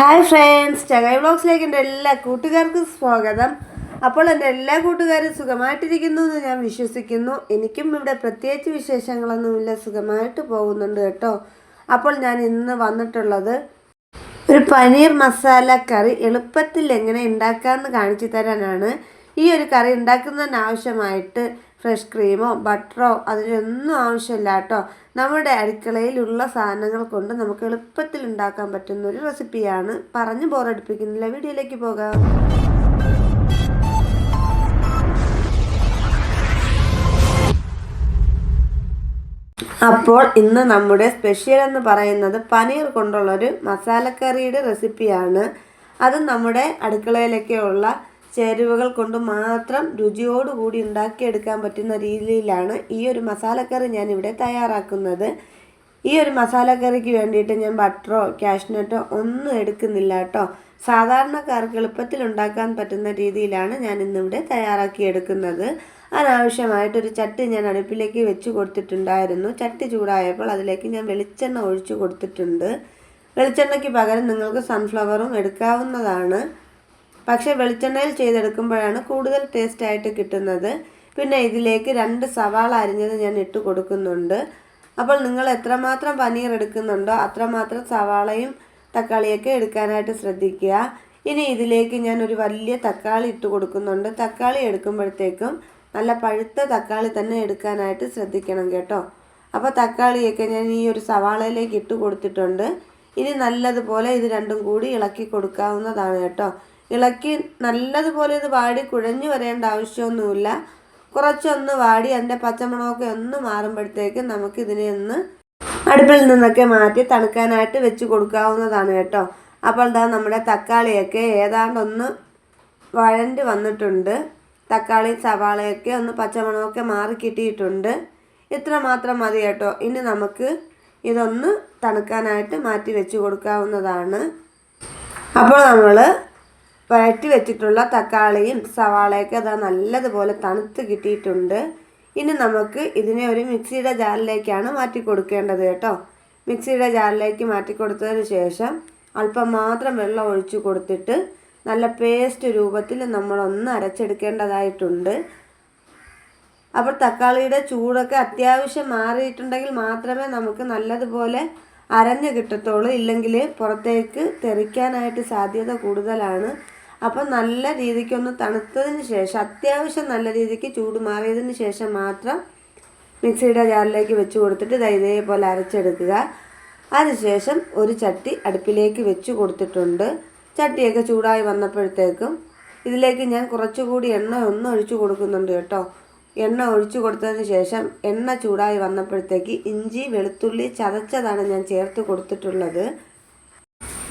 Hi friends ചങ്ങായി വ്ളോഗ്സിലേക്ക് എന്റെ എല്ലാ കൂട്ടുകാർക്കും സ്വാഗതം. അപ്പോൾ എന്റെ എല്ലാ കൂട്ടുകാരും സുഖമായിട്ടിരിക്കുന്നു എന്ന് ഞാൻ വിശ്വസിക്കുന്നു. എനിക്കും ഇവിടെ പ്രത്യേകിച്ച് വിശേഷങ്ങളൊന്നുമില്ല സുഖമായിട്ട് പോകുന്നുണ്ട് കേട്ടോ. അപ്പോൾ ഞാൻ ഇന്ന് വന്നിട്ടുള്ളത് ഒരു പനീർ മസാല കറി എളുപ്പത്തിൽ എങ്ങനെ ഉണ്ടാക്കാമെന്ന് കാണിച്ചു തരാനാണ്. ഈ ഒരു കറി ഉണ്ടാക്കുന്നതിന് ആവശ്യമായിട്ട് ഫ്രഷ് ക്രീമോ ബട്ടറോ അതിനൊന്നും ആവശ്യമില്ല കേട്ടോ. നമ്മുടെ അടുക്കളയിലുള്ള സാധനങ്ങൾ കൊണ്ട് നമുക്ക് എളുപ്പത്തിൽ ഉണ്ടാക്കാൻ പറ്റുന്ന ഒരു റെസിപ്പിയാണ് പറഞ്ഞു ബോറടിപ്പിക്കുന്നില്ല. വീഡിയോയിലേക്ക് പോകാം. അപ്പോൾ ഇന്ന് നമ്മുടെ സ്പെഷ്യൽ എന്ന് പറയുന്നത് പനീർ കൊണ്ടുള്ളൊരു മസാലക്കറിയുടെ റെസിപ്പിയാണ്. അത് നമ്മുടെ അടുക്കളയിലൊക്കെയുള്ള ചേരുവകൾ കൊണ്ട് മാത്രം രുചിയോടുകൂടി ഉണ്ടാക്കിയെടുക്കാൻ പറ്റുന്ന രീതിയിലാണ് ഈ ഒരു മസാലക്കറി ഞാൻ ഇവിടെ തയ്യാറാക്കുന്നത്. ഈ ഒരു മസാലക്കറിക്ക് വേണ്ടിയിട്ട് ഞാൻ ബട്ടറോ കാഷ്നട്ടോ ഒന്നും എടുക്കുന്നില്ല കേട്ടോ. സാധാരണക്കാർക്ക് എളുപ്പത്തിൽ ഉണ്ടാക്കാൻ പറ്റുന്ന രീതിയിലാണ് ഞാൻ ഇന്നിവിടെ തയ്യാറാക്കി എടുക്കുന്നത്. അതിനാവശ്യമായിട്ടൊരു ചട്ടി ഞാൻ അടുപ്പിലേക്ക് വെച്ച് കൊടുത്തിട്ടുണ്ടായിരുന്നു. ചട്ടി ചൂടായപ്പോൾ അതിലേക്ക് ഞാൻ വെളിച്ചെണ്ണ ഒഴിച്ചു കൊടുത്തിട്ടുണ്ട്. വെളിച്ചെണ്ണയ്ക്ക് പകരം നിങ്ങൾക്ക് സൺഫ്ലവറും എടുക്കാവുന്നതാണ്. പക്ഷേ വെളിച്ചെണ്ണയിൽ ചെയ്തെടുക്കുമ്പോഴാണ് കൂടുതൽ ടേസ്റ്റ് ആയിട്ട് കിട്ടുന്നത്. പിന്നെ ഇതിലേക്ക് രണ്ട് സവാള അരിഞ്ഞത് ഞാൻ ഇട്ട് കൊടുക്കുന്നുണ്ട്. അപ്പോൾ നിങ്ങൾ എത്രമാത്രം പനീർ എടുക്കുന്നുണ്ടോ അത്രമാത്രം സവാളയും തക്കാളിയൊക്കെ എടുക്കാനായിട്ട് ശ്രദ്ധിക്കുക. ഇനി ഇതിലേക്ക് ഞാൻ ഒരു വലിയ തക്കാളി ഇട്ട് കൊടുക്കുന്നുണ്ട്. തക്കാളി എടുക്കുമ്പോഴത്തേക്കും നല്ല പഴുത്ത തക്കാളി തന്നെ എടുക്കാനായിട്ട് ശ്രദ്ധിക്കണം കേട്ടോ. അപ്പോൾ തക്കാളിയൊക്കെ ഞാൻ ഈ ഒരു സവാളയിലേക്ക് ഇട്ട് കൊടുത്തിട്ടുണ്ട്. ഇനി നല്ലതുപോലെ ഇത് രണ്ടും കൂടി ഇളക്കി കൊടുക്കാവുന്നതാണ് കേട്ടോ. ഇളക്കി നല്ലതുപോലെ ഇത് വാടി കുഴഞ്ഞു വരേണ്ട ആവശ്യമൊന്നുമില്ല. കുറച്ചൊന്ന് വാടി അതിന്റെ പച്ചമണമൊക്കെ ഒന്ന് മാറുമ്പോഴത്തേക്ക് നമുക്കിതിനെ ഒന്ന് അടുപ്പിൽ നിന്നൊക്കെ മാറ്റി തണുക്കാനായിട്ട് വെച്ച് കൊടുക്കാവുന്നതാണ് കേട്ടോ. അപ്പോൾ ഇതാ നമ്മുടെ തക്കാളിയൊക്കെ ഏതാണ്ടൊന്ന് വഴണ്ട് വന്നിട്ടുണ്ട്. തക്കാളി സവാളയൊക്കെ ഒന്ന് പച്ചമണമൊക്കെ മാറി കിട്ടിയിട്ടുണ്ട്. ഇത്ര മാത്രം മതി കേട്ടോ. ഇനി നമുക്ക് ഇതൊന്ന് തണുക്കാനായിട്ട് മാറ്റി വെച്ച് കൊടുക്കാവുന്നതാണ്. അപ്പോൾ നമ്മൾ വഴറ്റി വെച്ചിട്ടുള്ള തക്കാളിയും സവാളയൊക്കെ അതാ നല്ലതുപോലെ തണുത്ത് കിട്ടിയിട്ടുണ്ട്. ഇനി നമുക്ക് ഇതിനെ ഒരു മിക്സിയുടെ ജാറിലേക്കാണ് മാറ്റി കൊടുക്കേണ്ടത് കേട്ടോ. മിക്സിയുടെ ജാറിലേക്ക് മാറ്റി കൊടുത്തതിന് ശേഷം അല്പം മാത്രം വെള്ളം ഒഴിച്ചു കൊടുത്തിട്ട് നല്ല പേസ്റ്റ് രൂപത്തിൽ നമ്മളൊന്ന് അരച്ചെടുക്കേണ്ടതായിട്ടുണ്ട്. അപ്പോൾ തക്കാളിയുടെ ചൂടൊക്കെ അത്യാവശ്യം മാറിയിട്ടുണ്ടെങ്കിൽ മാത്രമേ നമുക്ക് നല്ലതുപോലെ അരഞ്ഞു കിട്ടത്തുള്ളൂ. ഇല്ലെങ്കിൽ പുറത്തേക്ക് തെറിക്കാനായിട്ട് സാധ്യത കൂടുതലാണ്. അപ്പം നല്ല രീതിക്കൊന്ന് തണുത്തതിന് ശേഷം അത്യാവശ്യം നല്ല രീതിക്ക് ചൂട് മാറിയതിന് ശേഷം മാത്രം മിക്സിയുടെ ജാറിലേക്ക് വെച്ച് കൊടുത്തിട്ട് ദാ ഇതേപോലെ അരച്ചെടുക്കുക. അതിനുശേഷം ഒരു ചട്ടി അടുപ്പിലേക്ക് വെച്ച് കൊടുത്തിട്ടുണ്ട്. ചട്ടിയൊക്കെ ചൂടായി വന്നപ്പോഴത്തേക്കും ഇതിലേക്ക് ഞാൻ കുറച്ചുകൂടി എണ്ണ ഒന്ന് ഒഴിച്ചു കൊടുക്കുന്നുണ്ട് കേട്ടോ. എണ്ണ ഒഴിച്ചു കൊടുത്തതിന് ശേഷം എണ്ണ ചൂടായി വന്നപ്പോഴത്തേക്ക് ഇഞ്ചി വെളുത്തുള്ളി ചതച്ചതാണ് ഞാൻ ചേർത്ത് കൊടുത്തിട്ടുള്ളത്.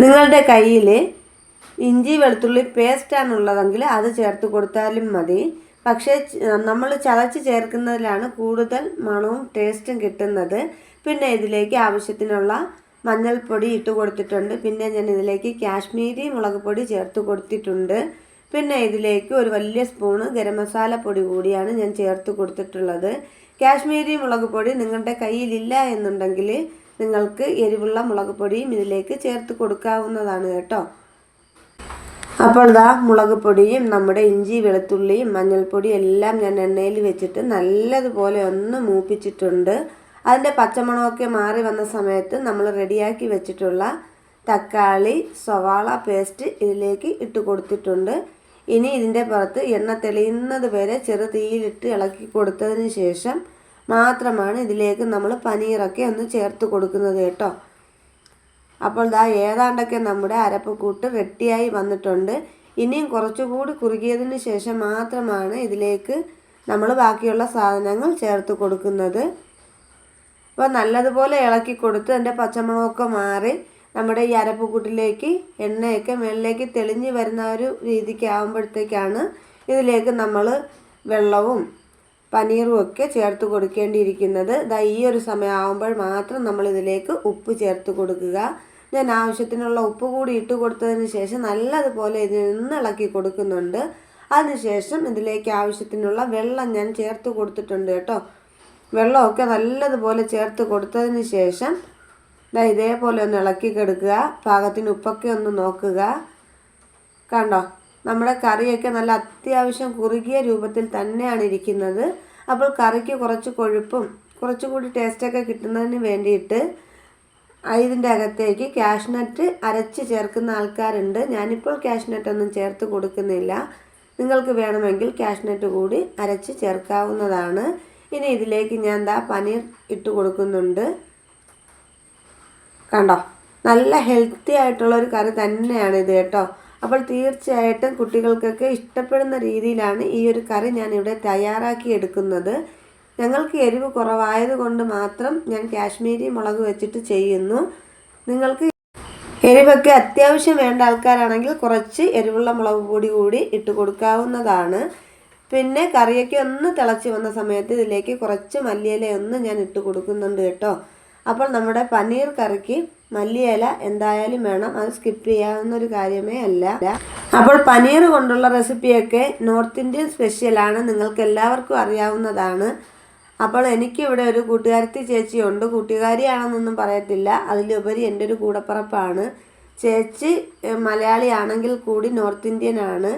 നിങ്ങളുടെ കയ്യിൽ ഇഞ്ചി വെളുത്തുള്ളി പേസ്റ്റാണുള്ളതെങ്കിൽ അത് ചേർത്ത് കൊടുത്താലും മതി. പക്ഷേ നമ്മൾ ചതച്ച് ചേർക്കുന്നതിലാണ് കൂടുതൽ മണവും ടേസ്റ്റും കിട്ടുന്നത്. പിന്നെ ഇതിലേക്ക് ആവശ്യത്തിനുള്ള മഞ്ഞൾപ്പൊടി ഇട്ട് കൊടുത്തിട്ടുണ്ട്. പിന്നെ ഞാൻ ഇതിലേക്ക് കാശ്മീരി മുളക് പൊടി ചേർത്ത് കൊടുത്തിട്ടുണ്ട്. പിന്നെ ഇതിലേക്ക് ഒരു വലിയ സ്പൂണ് ഗരം മസാല പൊടി കൂടിയാണ് ഞാൻ ചേർത്ത് കൊടുത്തിട്ടുള്ളത്. കാശ്മീരി മുളക് പൊടി നിങ്ങളുടെ കയ്യിലില്ല എന്നുണ്ടെങ്കിൽ നിങ്ങൾക്ക് എരിവുള്ള മുളക് പൊടിയും ഇതിലേക്ക് ചേർത്ത് കൊടുക്കാവുന്നതാണ് കേട്ടോ. അപ്പോൾ ഇതാ മുളക് പൊടിയും നമ്മുടെ ഇഞ്ചി വെളുത്തുള്ളിയും മഞ്ഞൾപ്പൊടിയും എല്ലാം ഞാൻ എണ്ണയിൽ വെച്ചിട്ട് നല്ലതുപോലെ ഒന്ന് മൂപ്പിച്ചിട്ടുണ്ട്. അതിന്റെ പച്ചമണമൊക്കെ മാറി വന്ന സമയത്ത് നമ്മൾ റെഡിയാക്കി വെച്ചിട്ടുള്ള തക്കാളി സവാള പേസ്റ്റ് ഇതിലേക്ക് ഇട്ട് കൊടുത്തിട്ടുണ്ട്. ഇനി ഇതിന്റെ പുറത്ത് എണ്ണ തെളിയുന്നത് വരെ ചെറു തീയിലിട്ട് ഇളക്കി കൊടുത്തതിന് ശേഷം മാത്രമാണ് ഇതിലേക്ക് നമ്മൾ പനീറൊക്കെ ഒന്ന് ചേർത്ത് കൊടുക്കുന്നത് കേട്ടോ. അപ്പോൾ ദാ ഏതാണ്ടൊക്കെ നമ്മുടെ അരപ്പ് കൂട്ട് റെഡിയായി വന്നിട്ടുണ്ട്. ഇനിയും കുറച്ചുകൂടി കുറുകിയതിന് ശേഷം മാത്രമാണ് ഇതിലേക്ക് നമ്മൾ ബാക്കിയുള്ള സാധനങ്ങൾ ചേർത്ത് കൊടുക്കുന്നത്. അപ്പോൾ നല്ലതുപോലെ ഇളക്കി കൊടുത്ത് എന്റെ പച്ചമുളകൊക്കെ മാറി നമ്മുടെ ഈ അരപ്പുകൂട്ടിലേക്ക് എണ്ണയൊക്കെ മേളിലേക്ക് തെളിഞ്ഞ് വരുന്ന ഒരു രീതിക്ക് ആകുമ്പോഴത്തേക്കാണ് ഇതിലേക്ക് നമ്മൾ വെള്ളവും പനീറും ഒക്കെ ചേർത്ത് കൊടുക്കേണ്ടിയിരിക്കുന്നത്. ദാ ഈ ഒരു സമയമാകുമ്പോൾ മാത്രം നമ്മൾ ഇതിലേക്ക് ഉപ്പ് ചേർത്ത് കൊടുക്കുക. ഞാൻ ആവശ്യത്തിനുള്ള ഉപ്പ് കൂടി ഇട്ട് കൊടുത്തതിന് ശേഷം നല്ലതുപോലെ ഇതിൽ നിന്ന് ഇളക്കി കൊടുക്കുന്നുണ്ട്. അതിനുശേഷം ഇതിലേക്ക് ആവശ്യത്തിനുള്ള വെള്ളം ഞാൻ ചേർത്ത് കൊടുത്തിട്ടുണ്ട് കേട്ടോ. വെള്ളമൊക്കെ നല്ലതുപോലെ ചേർത്ത് കൊടുത്തതിന് ശേഷം ദാ ഇതേപോലെ ഒന്ന് ഇളക്കി കെടുക്കുക. പാകത്തിന് ഉപ്പൊക്കെ ഒന്ന് നോക്കുക. കണ്ടോ? നമ്മുടെ കറിയൊക്കെ നല്ല അത്യാവശ്യം കുറുകിയ രൂപത്തിൽ തന്നെയാണ് ഇരിക്കുന്നത്. അപ്പോൾ കറിക്ക് കുറച്ച് കൊഴുപ്പും കുറച്ചുകൂടി ടേസ്റ്റൊക്കെ കിട്ടുന്നതിന് വേണ്ടിയിട്ട് ഇതിന്റെ അകത്തേക്ക് കാഷ്നട്ട് അരച്ച് ചേർക്കുന്ന ആൾക്കാരുണ്ട്. ഞാനിപ്പോൾ ക്യാഷ്നട്ടൊന്നും ചേർത്ത് കൊടുക്കുന്നില്ല. നിങ്ങൾക്ക് വേണമെങ്കിൽ കാഷ്നട്ട് കൂടി അരച്ച് ചേർക്കാവുന്നതാണ്. ഇനി ഇതിലേക്ക് ഞാൻ എന്താ പനീർ ഇട്ട് കൊടുക്കുന്നുണ്ട്. കണ്ടോ? നല്ല ഹെൽത്തി ആയിട്ടുള്ള ഒരു കറി തന്നെയാണ് ഇത് കേട്ടോ. അപ്പോൾ തീർച്ചയായിട്ടും കുട്ടികൾക്കൊക്കെ ഇഷ്ടപ്പെടുന്ന രീതിയിലാണ് ഈ ഒരു കറി ഞാൻ ഇവിടെ തയ്യാറാക്കി എടുക്കുന്നത്. ഞങ്ങൾക്ക് എരിവ് കുറവായതുകൊണ്ട് മാത്രം ഞാൻ കാശ്മീരി മുളക് വെച്ചിട്ട് ചെയ്യുന്നു. നിങ്ങൾക്ക് എരിവൊക്കെ അത്യാവശ്യം വേണ്ട ആൾക്കാരാണെങ്കിൽ കുറച്ച് എരിവുള്ള മുളക് പൊടി കൂടി ഇട്ട് കൊടുക്കാവുന്നതാണ്. പിന്നെ കറിയൊക്കെ ഒന്ന് തിളച്ച് വന്ന സമയത്ത് ഇതിലേക്ക് കുറച്ച് മല്ലിയില ഒന്ന് ഞാൻ ഇട്ട് കൊടുക്കുന്നുണ്ട് കേട്ടോ. അപ്പോൾ നമ്മുടെ പനീർ കറിക്ക് മല്ലിയില എന്തായാലും വേണം. അത് സ്കിപ്പ് ചെയ്യാവുന്ന ഒരു കാര്യമേ അല്ല. അപ്പോൾ പനീർ കൊണ്ടുള്ള റെസിപ്പിയൊക്കെ നോർത്ത് ഇന്ത്യൻ സ്പെഷ്യലാണ് നിങ്ങൾക്ക് എല്ലാവർക്കും അറിയാവുന്നതാണ്. അപ്പോൾ എനിക്കിവിടെ ഒരു കൂട്ടുകാരത്തി ചേച്ചിയുണ്ട്. കൂട്ടുകാരിയാണെന്നൊന്നും പറയത്തില്ല. അതിലുപരി എന്റെ ഒരു കൂടപ്പറപ്പാണ്. ചേച്ചി മലയാളിയാണെങ്കിൽ കൂടി നോർത്ത് ഇന്ത്യൻ ആണ്.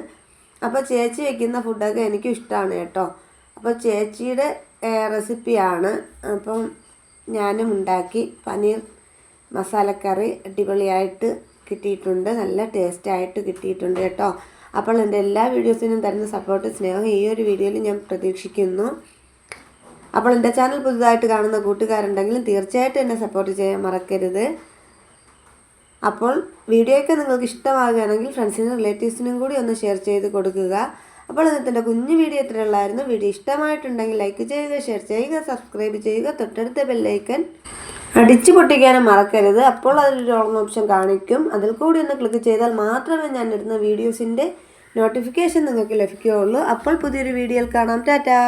അപ്പോൾ ചേച്ചി വയ്ക്കുന്ന ഫുഡൊക്കെ എനിക്കും ഇഷ്ടമാണ് കേട്ടോ. അപ്പോൾ ചേച്ചിയുടെ റെസിപ്പിയാണ് അപ്പം ഞാനും ഉണ്ടാക്കി. പനീർ മസാലക്കറി അടിപൊളിയായിട്ട് കിട്ടിയിട്ടുണ്ട്. നല്ല ടേസ്റ്റായിട്ട് കിട്ടിയിട്ടുണ്ട് കേട്ടോ. അപ്പോൾ എന്റെ എല്ലാ വീഡിയോസിനും തരുന്ന സപ്പോർട്ട് സ്നേഹം ഈ ഒരു വീഡിയോയിൽ ഞാൻ പ്രതീക്ഷിക്കുന്നു. അപ്പോൾ എന്റെ ചാനൽ പുതുതായിട്ട് കാണുന്ന കൂട്ടുകാരുണ്ടെങ്കിലും തീർച്ചയായിട്ടും എന്നെ സപ്പോർട്ട് ചെയ്യാൻ മറക്കരുത്. അപ്പോൾ വീഡിയോയൊക്കെ നിങ്ങൾക്ക് ഇഷ്ടമാകുകയാണെങ്കിൽ ഫ്രണ്ട്സിനും റിലേറ്റീവ്സിനും കൂടി ഒന്ന് ഷെയർ ചെയ്ത് കൊടുക്കുക. അപ്പോൾ ഇന്നത്തെ കുഞ്ഞു വീഡിയോ ഇത്രയുള്ളായിരുന്നു. വീഡിയോ ഇഷ്ടമായിട്ടുണ്ടെങ്കിൽ ലൈക്ക് ചെയ്യുക ഷെയർ ചെയ്യുക സബ്സ്ക്രൈബ് ചെയ്യുക തൊട്ടടുത്ത ബെല്ലൈക്കൻ അടിച്ചു പൊട്ടിക്കാനും മറക്കരുത്. അപ്പോൾ അതിലൊരു ഓൺ ഓപ്ഷൻ കാണിക്കും. അതിൽ കൂടി ഒന്ന് ക്ലിക്ക് ചെയ്താൽ മാത്രമേ ഞാൻ ഇടുന്ന വീഡിയോസിന്റെ നോട്ടിഫിക്കേഷൻ നിങ്ങൾക്ക് ലഭിക്കുകയുള്ളൂ. അപ്പോൾ പുതിയൊരു വീഡിയോയിൽ കാണാം. ടാറ്റാ!